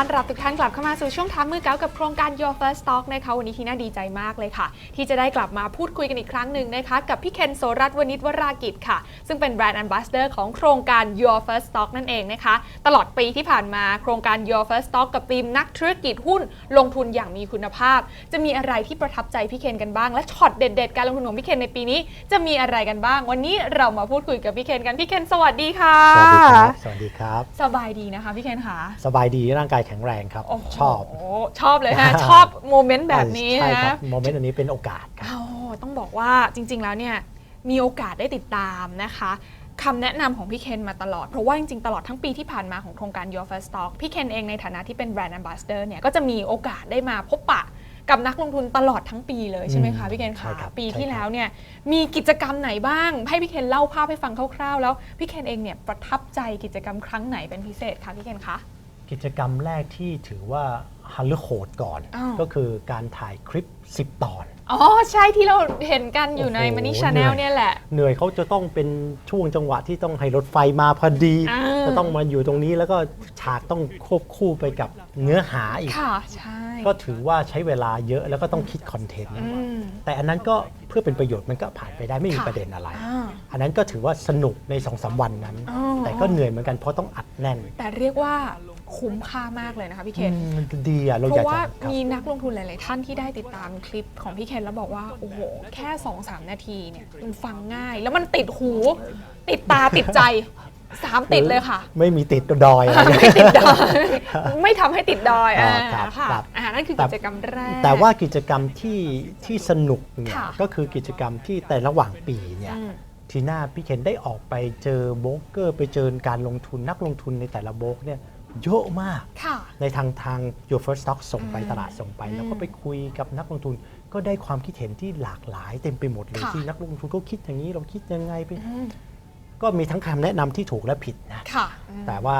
ต้อนรับทุกท่านกลับเข้ามาสู่ช่วงท้ามือเก้ากับโครงการ Your First Stock นะคะวันนี้ทีน่าดีใจมากเลยค่ะ ที่จะได้กลับมาพูดคุยกันอีกครั้งหนึ่งนะคะ กับพี่เคนโสรัตน์วณิชวรากิจค่ะ ซึ่งเป็นแบรนด์ Ambassador ของโครงการ Your First Stock นั่นเองนะคะ ตลอดปีที่ผ่านมาโครงการ Your First Stock กับทีมนักธุรกิจหุ้นลงทุนอย่างมีคุณภาพ จะมีอะไรที่ประทับใจพี่เคนกันบ้าง และช็อตเด็ด ๆ การลงทุนของพี่เคนในปีนี้ จะมีอะไรกันบ้าง วันนี้เรามาพูดคุยกับพี่เคนกันพี่เคนสวัสดีค่ะสวัสดีครับสวัสดีครับ สบายดีนะคะพี่เคนค่ะสบายดีร่างกายแข็งแรงครับ โโหชอบ ชอบเลยฮะ ชอบโมเมนต์แบบนี้ใช่ครันะบโมเมนต์อันนี้เป็นโอกาสครับอ้าวต้องบอกว่าจริง ๆ แล้วเนี่ยมีโอกาสได้ติดตามนะคะคำแนะนำของพี่เคนมาตลอด เพราะว่าจริง ๆ ตลอดทั้งปีที่ผ่านมาของโครงการ Your First Stock พี่เคนเองในฐานะที่เป็นแบรนด์ Ambassador เนี่ยก็จะมีโอกาสได้มาพบปะกับนักลงทุนตลอดทั้งปีเลยใช่ไหมคะอืมพี่เคนใช่คะครับปีใช่ที่ครับ แล้วเนี่ยมีกิจกรรมไหนบ้าง ให้พี่เคนเล่าภาพให้ฟังคร่าวๆ แล้วพี่เคนเองเนี่ยประทับใจกิจกรรมครั้งไหนเป็นพิเศษคะพี่เคนคะ กิจกรรมแรกที่ถือว่าฮัลเลโคดก่อน อ้าว ก็คือการถ่ายคลิป 10 ตอน อ๋อ ใช่ที่เราเห็นกันอยู่ในโอ้โห Money Channel เหนื่อย เนี่ยแหละ เหนื่อยเขาจะต้องเป็นช่วงจังหวะที่ต้องให้รถไฟมาพอดี อ่า จะต้องมาอยู่ตรงนี้แล้วก็ฉากต้องควบคู่ไปกับเนื้อหาอีก ค่ะ ใช่ก็ถือว่าใช้เวลาเยอะแล้วก็ต้องคิดคอนเทนต์ อืม แต่อันนั้นก็เพื่อเป็นประโยชน์มันก็ผ่านไปได้ไม่มีค่ะประเด็นอะไร อ่าอันนั้นก็ถือว่าสนุกในสองสามวันนั้น อ๋อ แต่ก็เหนื่อยเหมือนกันเพราะต้องอัดแน่น แต่เรียกว่า คุ้มค่ามากเลยนะคะพี่เคนอืมมันดีอะเราเพอยากราะจะว่าครับ มีนักลงทุนหลาย ๆ ท่านที่ได้ติดตามคลิปของพี่เคนแล้วบอกว่า โอ้โห แค่ 2-3 นาทีเนี่ยมันฟังง่าย แล้วมันติดหู ติดตาติดใจสามติดเลยค่ะ ไม่มีติดดอยอะไร ไม่ติดดอย ไม่ทำให้ติดดอยอ๋อ่าอครับค่ะครับ อ่านั่นคือแต่กิจกรรมแรก แต่ว่ากิจกรรมที่ที่สนุกเนี่ยค่ะ ก็คือกิจกรรมที่แต่ระหว่างปีเนี่ยอืม ทีหน้าพี่เคนได้ออกไปเจอโบรกเกอร์ ไปเจอการลงทุนนักลงทุนในแต่ละโบรกเนี่ย เยอะมากค่ะในทางทาง Your First Stock ส่งไปอืมตลาดส่งไปอืมแล้วก็ไปคุยกับนักลงทุนก็ได้ความคิดเห็นที่หลากหลายเต็มไปหมดเลยค่ะที่นักลงทุนก็คิดอย่างนี้เราคิดยังไงไปอืมก็มีทั้งคำแนะนำที่ถูกและผิดนะค่ะอืมแต่ว่า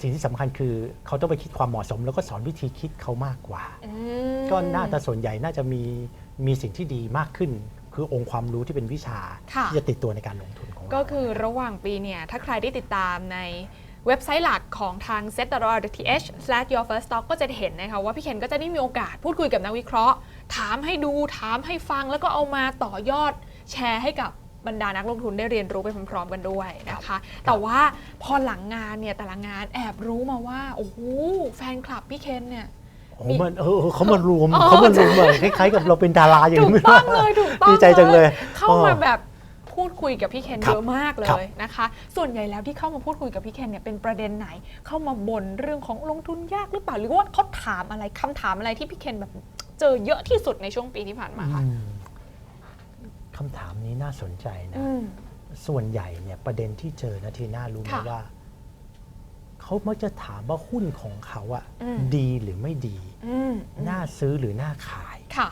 สิ่งที่สำคัญคือเขาต้องไปคิดความเหมาะสม แล้วก็สอนวิธีคิดเขามากกว่าอืมก็น่าจะส่วนใหญ่น่าจะมีมีสิ่งที่ดีมากขึ้น คือองค์ความรู้ที่เป็นวิชาค่ะที่จะติดตัวในการลงทุนของเราก็คือระหว่างปีเนี่ยถ้าใครได้ติดตามใน เว็บไซต์หลักของทาง set.th/yourfirststock ก็จะเห็นนะคะว่าพี่เคนก็จะได้มีโอกาสพูดคุยกับนักวิเคราะห์ ถามให้ดูถามให้ฟังแล้วก็เอามาต่อยอดแชร์ให้กับบรรดานักลงทุนได้เรียนรู้ไปพร้อมๆกันด้วยนะคะ แต่ว่าพอหลังงานเนี่ยแต่ละงานแอบรู้มาว่าโอ้โหแฟนคลับพี่เคนเนี่ยโอ้โหมันเออเออเขามารวมอ๋อเขามารวมเลยคล้ายๆกับเราเป็นดาราอย่างถูกนี้ต้องเลยถูกต้องดีใจจังเลย เข้ามาแบบ พูดคุยกับพี่เคนครัเยบอะมากเลครับยนะคะ ส่วนใหญ่แล้วที่เข้ามาพูดคุยกับพี่เคนเนี่ยเป็นประเด็นไหน เข้ามาบ่นเรื่องของลงทุนยากหรือเปล่าหรือว่าเขาถามอะไรคำถามอะไรที่พี่เคนแบบเจอเยอะที่สุดในช่วงปีที่ผ่านมาคะอืมคำถามนี้น่าสนใจนะอืมส่วนใหญ่เนี่ยประเด็นที่เจอนะทีน่ารู้ไหมค่ะว่าเขามักจะถามว่าหุ้นของเขาอะอืมดีหรือไม่ดีอืมน่าซื้อหรือน่าขายค่ะ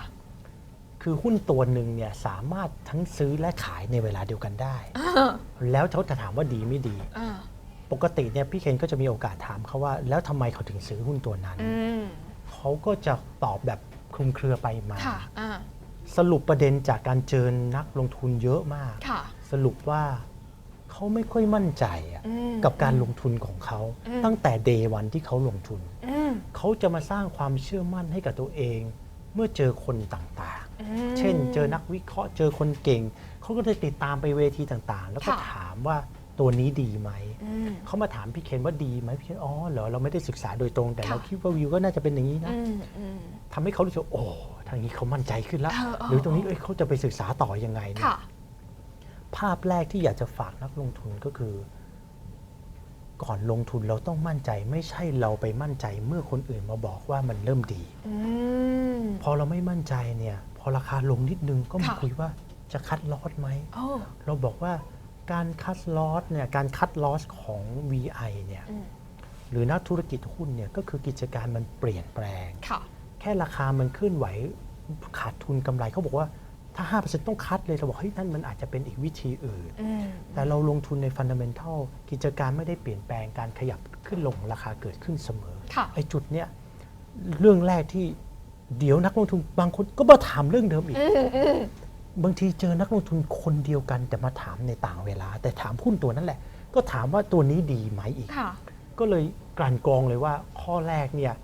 คือหุ้นตัวหนึ่งเนี่ยสามารถทั้งซื้อและขายในเวลาเดียวกันได้อ่าแล้วเขาจะถามว่าดีไม่ดีอ่าปกติเนี่ยพี่เคนก็จะมีโอกาสถามเขาว่า แล้วทำไมเขาถึงซื้อหุ้นตัวนั้นอืมเขาก็จะตอบแบบคลุมเครือไปมาค่ะอ่าสรุปประเด็นจากการเจอนักลงทุนเยอะมากค่ะสรุปว่าเขาไม่ค่อยมั่นใจอะอืมกับการลงทุนของเขาอืมตั้งแต่เดวันที่เขาลงทุนอืมเขาจะมาสร้างความเชื่อมั่นให้กับตัวเอง เมื่อเจอคนต่างอืมๆเช่น เจอนักวิเคราะห์เจอคนเก่ง เขาก็จะติดตามไปเวทีต่างๆ แล้วก็ค่ะถามว่าตัวนี้ดีไหมอืมเขามาถามพี่เคนว่าดีไหมพี่เคนอ๋อเหรอเราไม่ได้ศึกษาโดยตรง แต่ค่ะเราคิดว่าวิวก็น่าจะเป็นอย่างนี้นะอืมอืมทำให้เขารู้สึกโอ้ทางนี้เขามั่นใจขึ้นแล้วเออเออหรือตรงนี้เอ้ยเขาจะไปศึกษาต่อยังไงเนี่ยค่ะภาพแรกที่อยากจะฝากนักลงทุนก็คือ ก่อนลงทุนเราต้องมั่นใจ ไม่ใช่เราไปมั่นใจเมื่อคนอื่นมาบอกว่ามันเริ่มดีอืมพอเราไม่มั่นใจเนี่ย พอราคาลงนิดนึงก็มาค่ะคุยว่าจะคัดลอสไหมโอ้เราบอกว่าการคัดลอสเนี่ยการคัดลอสของ VI เนี่ยอืมหรือนักธุรกิจหุ้นเนี่ยก็คือกิจการมันเปลี่ยนแปลงค่ะแค่ราคามันเคลื่อนไหวขาดทุนกำไรเขาบอกว่า ถ้า 5%ต้องคัดเลยเราบอกเฮ้ยนั่นมันอาจจะเป็นอีกวิธีอื่นอืมแต่เราลงทุนในฟันดัมเ n นทัลกิจการไม่ได้เปลี่ยนแปลงการขยับขึ้นลงราคาเกิดขึ้นเสมอค่ะไอ้จุดเนี้ยเรื่องแรกที่เดี๋ยวนักลงทุนบางคนก็มาถามเรื่องเดิมอีกอืมอืมบางทีเจอนักลงทุนคนเดียวกันแต่มาถามในต่างเวลา แต่ถามหุ้นตัวนั้นแหละ ก็ถามว่าตัวนี้ดีไหมอีกค่ะก็เลยกลั่นกรองเลยว่าข้อแรกเนี่ย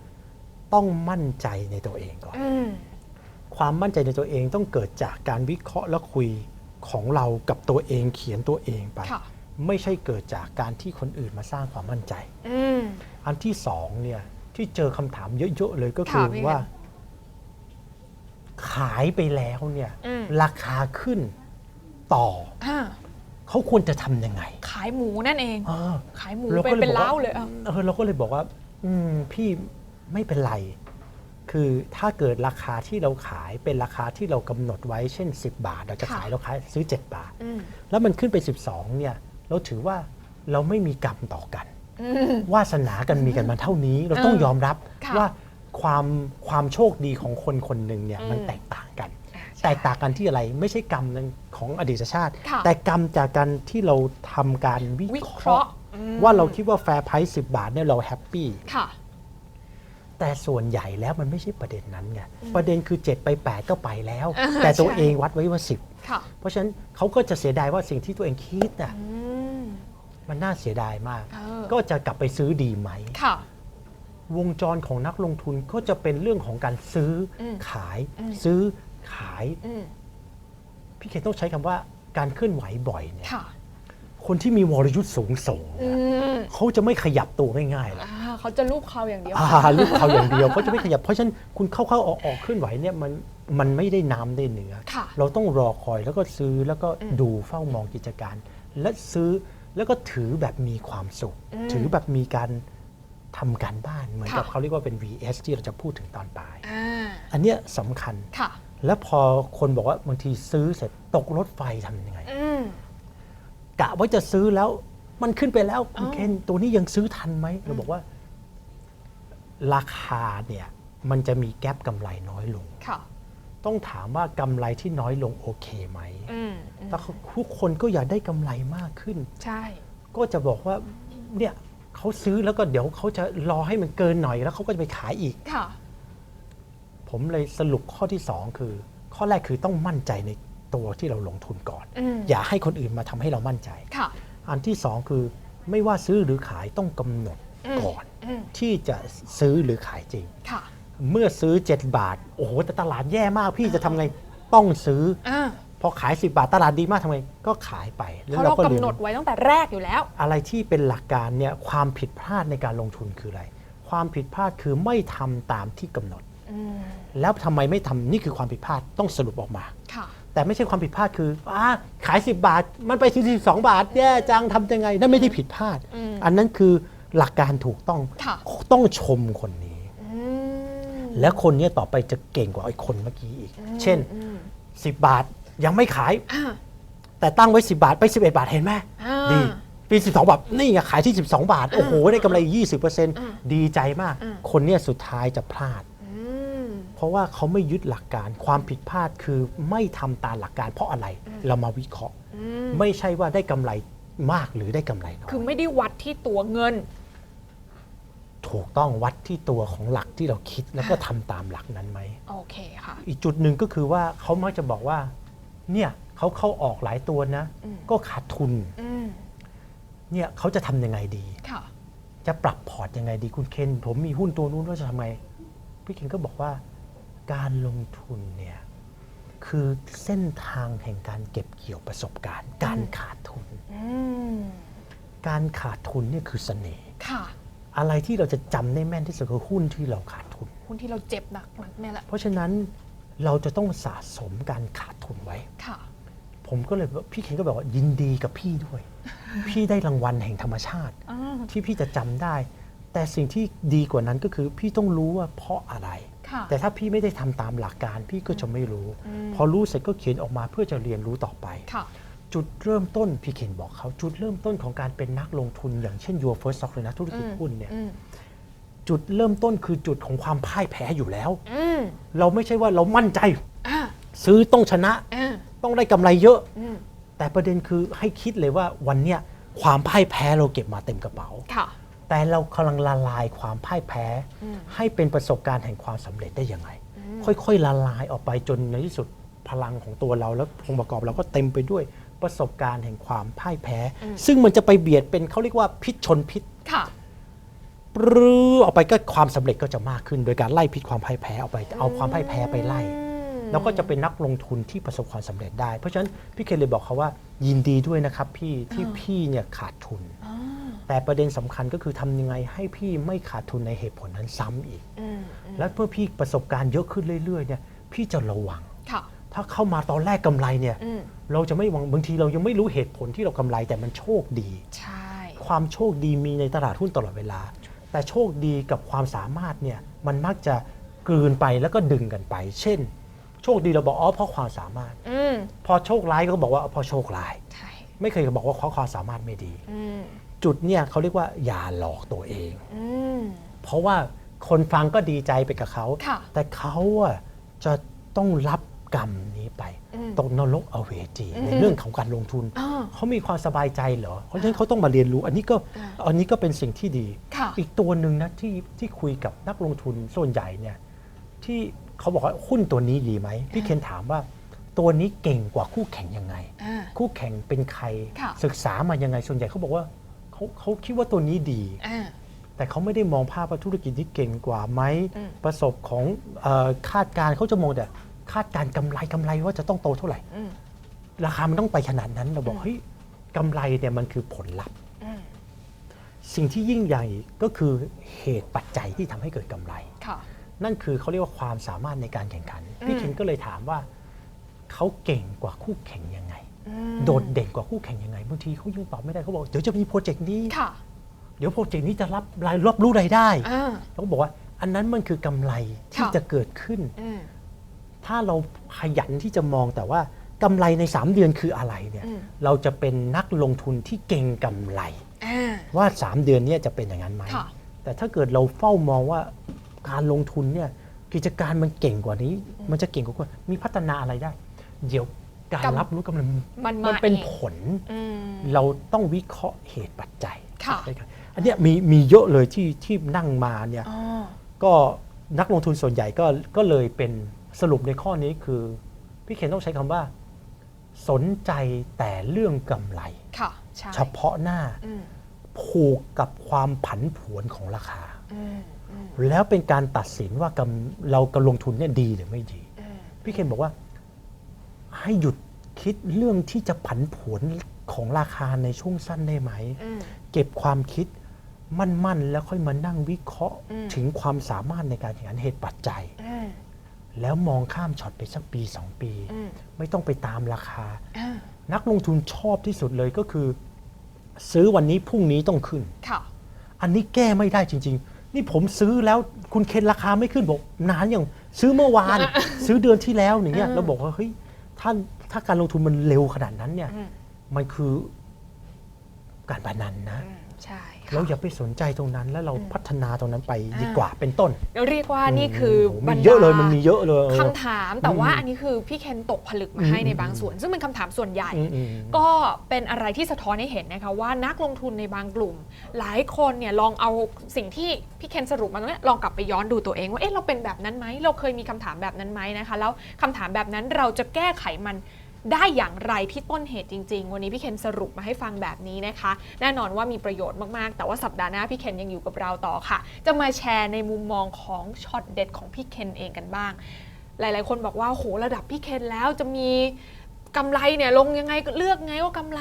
ต้องมั่นใจในตัวเองก่อนอืม ความมั่นใจในตัวเองต้องเกิดจากการวิเคราะห์และคุยของเรากับตัวเองเขียนตัวเองไป ค่ะ ไม่ใช่เกิดจากการที่คนอื่นมาสร้างความมั่นใจ อืม อันที่สองเนี่ยที่เจอคำถามเยอะๆเลยก็คืค่ะอพี่ว่าเคนขายไปแล้วเนี่ยอืม ราคาขึ้นต่ออ่าเขาควรจะทำยังไงขายหมูนั่นเอง เออ ขายหมูเราเป็ก็นเลยเป็นบอกเล้าว่าเลยอะ เออเราก็เลยบอกว่า อืมพี่ไม่เป็นไร คือถ้าเกิดราคาที่เราขายเป็นราคาที่เรากำหนดไว้เช่น 10 บาท เราจะค่ะขายเราขายซื้อ 7 บาทอืมแล้วมันขึ้นไป 12เนี่ยเราถือว่าเราไม่มีกรรมต่อกันอืมวาสนากันมีกันมาเท่านี้ เราต้องเออยอมรับค่ะว่าความความโชคดีของคนคนหนึ่งเนี่ยอืมมันแตกต่างกันอ่าใช่แตกต่างกันที่อะไรไม่ใช่กรรมของอดีตชาติค่ะแต่กรรมจากการที่เราทำการวิวิเคเคราะราะห์ห์อืมว่าเราคิดว่าแฟร์ไพรส์สิบาทเนี่ยเราแฮปปี้ค่ะ แต่ส่วนใหญ่แล้วมันไม่ใช่ประเด็นนั้นไงประเด็นคือ 7 ไป 8 ก็ไปแล้วอ่าแต่ตัวใช่เองวัดไว้ว่าค่ะ10 เพราะฉะนั้นเขาก็จะเสียดายว่าสิ่งที่ตัวเองคิดน่ะอืมมันน่าเสียดายมากเออก็จะกลับไปซื้อดีไหมค่ะวงจรของนักลงทุนก็จะเป็นเรื่องของการซื้ออมขายอืมซื้อขายอืมพี่เคนต้องใช้คำว่าการเคลื่อนไหวบ่อยเนี่ยค่ะคนที่มีวรยุทธ์สูงส่งอืมเขาจะไม่ขยับตัวง่ายๆหรอกอ่า เขาจะลูบเขาอย่างเดียว อ่าลูกเขาอย่างเดียวเขาจะไม่ขยับเพราะฉะนั้นคุณเข้าๆออกๆเคลื่อนไหวเนี่ยมันมันไม่ได้น้ำได้เนื้อค่ะเราต้องรอคอยแล้วก็ซื้อแล้วก็อืมดูเฝ้ามองกิจการ และซื้อแล้วก็ถือแบบมีความสุข อืมถือแบบมีการทำการบ้านเหมือนกับค่ะเขาเรียกว่าเป็น VS ที่เราจะพูดถึงตอนปลาย อ่าอันเนี้ยสำคัญ ค่ะ แล้วพอคนบอกว่าบางทีซื้อเสร็จตกรถไฟทำยังไงอืม กะว่าจะซื้อแล้วมันขึ้นไปแล้วคุณอ๋อ เคนตัวนี้ยังซื้อทันไหมเราบอกว่า ราคาเนี่ยมันจะมีแกลบกำไรน้อยลง ค่ะ ต้องถามว่ากำไรที่น้อยลงโอเคไหมอืมอืมแต่ทุกคนก็อยากได้กำไรมากขึ้น ใช่ ก็จะบอกว่าเนี่ยเขาซื้อแล้วก็เดี๋ยวเขาจะรอให้มันเกินหน่อยแล้วเขาก็จะไปขายอีก ค่ะ ผมเลยสรุปข้อที่ 2 คือ ข้อแรกคือต้องมั่นใจในตัวที่เราลงทุนก่อน อืมอย่าให้คนอื่นมาทำให้เรามั่นใจ ค่ะ อันที่ 2 คือไม่ว่าซื้อหรือขายต้องกำหนดอืม ก่อนอืม ที่จะซื้อหรือขายจริงค่ะเมื่อซื้อ 7 บาท โอ้โหแต่ตลาดแย่มากพี่จะทำไงต้องซื้ออ่าพอขาย 10 บาทตลาดดีมากทำไงก็ขายไปเพราะเราก็กำลืมหนดไว้ตั้งแต่แรกอยู่แล้ว อะไรที่เป็นหลักการเนี่ยความผิดพลาดในการลงทุนคืออะไร ความผิดพลาดคือไม่ทำตามที่กำหนดอืมแล้วทำไมไม่ทำนี่คือความผิดพลาดต้องสรุปออกมาค่ะแต่ไม่ใช่ความผิดพลาดคืออ่าขาย 10 บาท มันไปถึง12บาท แย่จังทำยังไง นั่นไม่ได้ผิดพลาดอืมอันนั้นคือ หลักการถูกต้องค่ะ ต้องชมคนนี้ อืมแล้วคนเนี้ต่อไปจะเก่งกว่าไอ้คนเมื่อกี้อีก เช่น อืม10 บาทยังไม่ขาย อ่า แต่ตั้งไว้ 10 บาทไป 11 บาทเห็นไหมอ่าดีปี 12 บาท นี่ไงขายที่ 12 บาท โอ้โห ได้กำไร 20%ดีใจมากอืมคนเนี้ยสุดท้ายจะพลาด อืม เพราะว่าเขาไม่ยึดหลักการความผิดพลาดคือไม่ทำตามหลักการเพราะอะไรเรามาวิเคราะห์ อืม ไม่ใช่ว่าได้กำไร มากหรือได้กำไรน้อยคือไม่ได้วัดที่ตัวเงิน ถูกต้องวัดที่ตัวของหลักที่เราคิดแล้วก็ทำตามหลักนั้นไหม โอเคค่ะ อีกจุดหนึ่งก็คือว่าเขามักจะบอกว่า เนี่ยเขาเข้าออกหลายตัวนะ อืม ก็ขาดทุน อืมเนี่ยเขาจะทำยังไงดี ค่ะ จะปรับพอร์ตยังไงดีคุณเคน ผมมีหุ้นตัวนู้นว่าจะทำไงพี่เคนก็บอกว่า การลงทุนเนี่ย คือเส้นทางแห่งการเก็บเกี่ยวประสบการณ์ การขาดทุน อืมการขาดทุนเนี่ยคือเสน่ห์ ค่ะ อะไรที่เราจะจำได้แม่นที่สุดคือหุ้นที่เราขาดทุน หุ้นที่เราเจ็บหนักๆเนี่ยแหละ เพราะฉะนั้นเราจะต้องสะสมการขาดทุนไว้ ค่ะ ผมก็เลยพี่เคนก็บอกว่ายินดีกับพี่ด้วย พี่ได้รางวัลแห่งธรรมชาติ อ่าที่พี่จะจำได้ แต่สิ่งที่ดีกว่านั้นก็คือพี่ต้องรู้ว่าเพราะอะไรค่ะ แต่ถ้าพี่ไม่ได้ทำตามหลักการพี่ก็จะไม่รู้อืมพอรู้เสร็จก็เขียนออกมาเพื่อจะเรียนรู้ต่อไปค่ะจุดเริ่มต้นพี่เคนบอกเขาจุดเริ่มต้นของการเป็นนักลงทุนอย่างเช่น your first stock เลยนะธุรกิจอืมหุ้นเนี่ยอืมจุดเริ่มต้นคือจุดของความพ่ายแพ้อยู่แล้วอืมเราไม่ใช่ว่าเรามั่นใจอ่าซื้อต้องชนะอ่าต้องได้กำไรเยอะอืมแต่ประเด็นคือให้คิดเลยว่าวันเนี้ยความพ่ายแพ้เราเก็บมาเต็มกระเป๋าค่ะ แต่เรากำลังละลายความพ่ายแพ้อืมให้เป็นประสบการณ์แห่งความสำเร็จได้ยังไง ค่อยๆละลายออกไปจนในที่สุดพลังของตัวเราแล้วองค์ประกอบเราก็เต็มไปด้วยประสบการณ์แห่งความพ่ายแพ้ ซึ่งมันจะไปเบียดเป็นเขาเรียกว่าพิษชนพิษค่ะ ปรื้อออกไปก็ความสำเร็จก็จะมากขึ้น โดยการไล่พิษความพ่ายแพ้ออกไป เอาความพ่ายแพ้ไปไล่อืม แล้วก็จะเป็นนักลงทุนที่ประสบความสำเร็จได้ เพราะฉะนั้นพี่เคนเลยบอกเขาว่ายินดีด้วยนะครับพี่ที่พี่เนี่ยขาดทุนอ่าแต่ประเด็นสำคัญก็คือทำยังไงให้พี่ไม่ขาดทุนในเหตุผลนั้นซ้ำอีกอืมอืมและเมื่อพี่ประสบการณ์เยอะขึ้นเรื่อยๆเนี่ยพี่จะระวังค่ะถ้าเข้ามาตอนแรกกำไรเนี่ยอืมเราจะไม่หวังบางทีเรายังไม่รู้เหตุผลที่เรากำไรแต่มันโชคดีใช่ความโชคดีมีในตลาดหุ้นตลอดเวลา แต่โชคดีกับความสามารถเนี่ยมันมักจะกลืนไปแล้วก็ดึงกันไป เช่น โชคดีเราบอกอ๋อเพราะความสามารถ อืมพอโชคร้ายก็บอกว่าเพราะโชคร้าย ใช่ไม่เคยบอกว่าเพราะความสามารถไม่ดี อืมจุดเนี่ยเขาเรียกว่าอย่าหลอกตัวเอง อืม เพราะว่าคนฟังก็ดีใจไปกับเขา ค่ะ แต่เขาอะจะต้องรับกรรมนี้ไป อืม ตกนรกอเวจีอืม ในเรื่องของการลงทุน อ่า เขามีความสบายใจเหรอเพราะฉะนั้นเขาต้องมาเรียนรู้ อันนี้ก็อ่า อันนี้ก็เป็นสิ่งที่ดี ค่ะ อีกตัวหนึ่งนะที่ที่คุยกับนักลงทุนส่วนใหญ่เนี่ยที่ เขาบอกว่าหุ้นตัวนี้ดีไหมพี่เคนถามว่าตัวนี้เก่งกว่าคู่แข่งยังไงอ่าคู่แข่งเป็นใครค่ะศึกษามายังไงส่วนใหญ่เขาบอกว่าเขาเขาคิดว่าตัวนี้ดีอ่าแต่เขาไม่ได้มองภาพว่าธุรกิจที่เก่งกว่าไหมอืมประสบของเออคาดการณ์เขาจะมองแต่คาดการณ์กำไรกำไรว่าจะต้องโตเท่าไหร่อืมราคามันต้องไปขนาดนั้นเราบอกอืมเฮ้ยกำไรเนี่ยมันคือผลลัพธ์อืมสิ่งที่ยิ่งใหญ่ก็คือเหตุปัจจัยที่ทำให้เกิดกำไรค่ะ นั่นคือเขาเรียกว่าความสามารถในการแข่งขันอืมพี่เคนก็เลยถามว่าเขาเก่งกว่าคู่แข่งยังไงอืมโดดเด่นกว่าคู่แข่งยังไงบางทีเขายังตอบไม่ได้เขาบอกเดี๋ยวจะมีโปรเจกต์นี้ค่ะเดี๋ยวโปรเจกต์นี้จะรับรายรับรู้รายได้อ่าเขาก็บอกว่าอันนั้นมันคือกำไรที่ค่ะจะเกิดขึ้นอืมถ้าเราขยันที่จะมองแต่ว่ากำไรใน 3 เดือนคืออะไรเนี่ยอืมเราจะเป็นนักลงทุนที่เก่งกำไรอ่าว่า 3 เดือนเนี้จะเป็นอย่างนั้นไหมค่ะแต่ถ้าเกิดเราเฝ้ามองว่า การลงทุนเนี่ยกิจการมันเก่งกว่านี้ มันจะเก่งกว่ามีพัฒนาอะไรได้ เดี๋ยวการกำรับรู้กำไรมันมัมานเป็นเอง ผล อืม เราต้องวิเคราะห์เหตุปัจจัยค่ะ ด้วยกันอันเนี้ยมีมีเยอะเลยที่ที่นั่งมาเนี่ย อ๋อ ก็นักลงทุนส่วนใหญ่ก็ก็เลยเป็นสรุปในข้อนี้คือ พี่เคนต้องใช้คำว่า สนใจแต่เรื่องกำไร ค่ะ ใช่เฉพาะหน้าอืมผูกกับความผันผวนของราคา อืมอืม แล้วเป็นการตัดสินว่ากำเรากำลงทุนเนี่ยดีหรือไม่ดีอืมพี่เคนบอกว่าให้หยุดคิดเรื่องที่จะผันผวนของราคาในช่วงสั้นได้ไหมอืมเก็บความคิดมั่นๆ แล้วค่อยมานั่งวิเคราะห์อืมถึงความสามารถในการแข่งขันเหตุปัจจัยอืมแล้วมองข้ามช็อตไปสักปี 2 ปีอืมไม่ต้องไปตามราคาอ่านักลงทุนชอบที่สุดเลยก็คือ ซื้อวันนี้พรุ่งนี้ต้องขึ้นค่ะอันนี้แก้ไม่ได้จริง ๆ นี่ผมซื้อแล้วคุณเคนราคาไม่ขึ้นบอกนานอย่างซื้อเมื่อวาน ซื้อเดือนที่แล้วอย่างเงี้ยอืมเราบอกว่าเฮ้ยท่านถ้าการลงทุนมันเร็วขนาดนั้นเนี่ยอืมมันคือการพนันนะอืมใช่ค่ะ เราอย่าไปสนใจตรงนั้น แล้วเราอืมพัฒนาตรงนั้นไปอ่าดีกว่าเป็นต้น เรียกว่านี่คือโโหบรมีรดาเยอะเลยมันมีเยอะเลยเออคำถามแต่ว่าอืมอันนี้คือพี่เคนตกผลึกมาให้อืมในบางส่วน ซึ่งเป็นคำถามส่วนใหญ่อืมอืมก็เป็นอะไรที่สะท้อนให้เห็นนะคะว่านักลงทุนในบางกลุ่ม หลายคนเนี่ยลองเอาสิ่งที่พี่เคนสรุปมาตรงเนี้ยลองกลับไปย้อนดูตัวเองว่าเอ๊ะเราเป็นแบบนั้นไหมเราเคยมีคำถามแบบนั้นไหมนะคะ แล้วคำถามแบบนั้นเราจะแก้ไขมัน ได้อย่างไรที่ต้นเหตุจริง ๆ วันนี้พี่เคนสรุปมาให้ฟังแบบนี้นะคะ แน่นอนว่ามีประโยชน์มากๆ แต่ว่าสัปดาห์หน้าพี่เคนยังอยู่กับเราต่อค่ะ จะมาแชร์ในมุมมองของช็อตเด็ดของพี่เคนเองกันบ้าง หลาย ๆ คนบอกว่าโหระดับพี่เคนแล้วจะมี กำไรเนี่ยลงยังไงเลือกไงว่ากำไร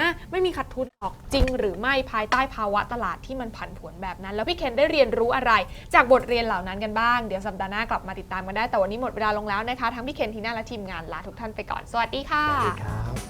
นะไม่มีขาดทุนหรอกจริงหรือไม่ภายใต้ภาวะตลาดที่มันผันผวนแบบนั้น แล้วพี่เคนได้เรียนรู้อะไร จากบทเรียนเหล่านั้นกันบ้าง เดี๋ยวสัปดาห์หน้ากลับมาติดตามกันได้แต่วันนี้หมดเวลาลงแล้วนะคะทั้งพี่เคนทีน่าและทีมงานลาทุกท่านไปก่อนสวัสดีค่ะสวัสดีครับ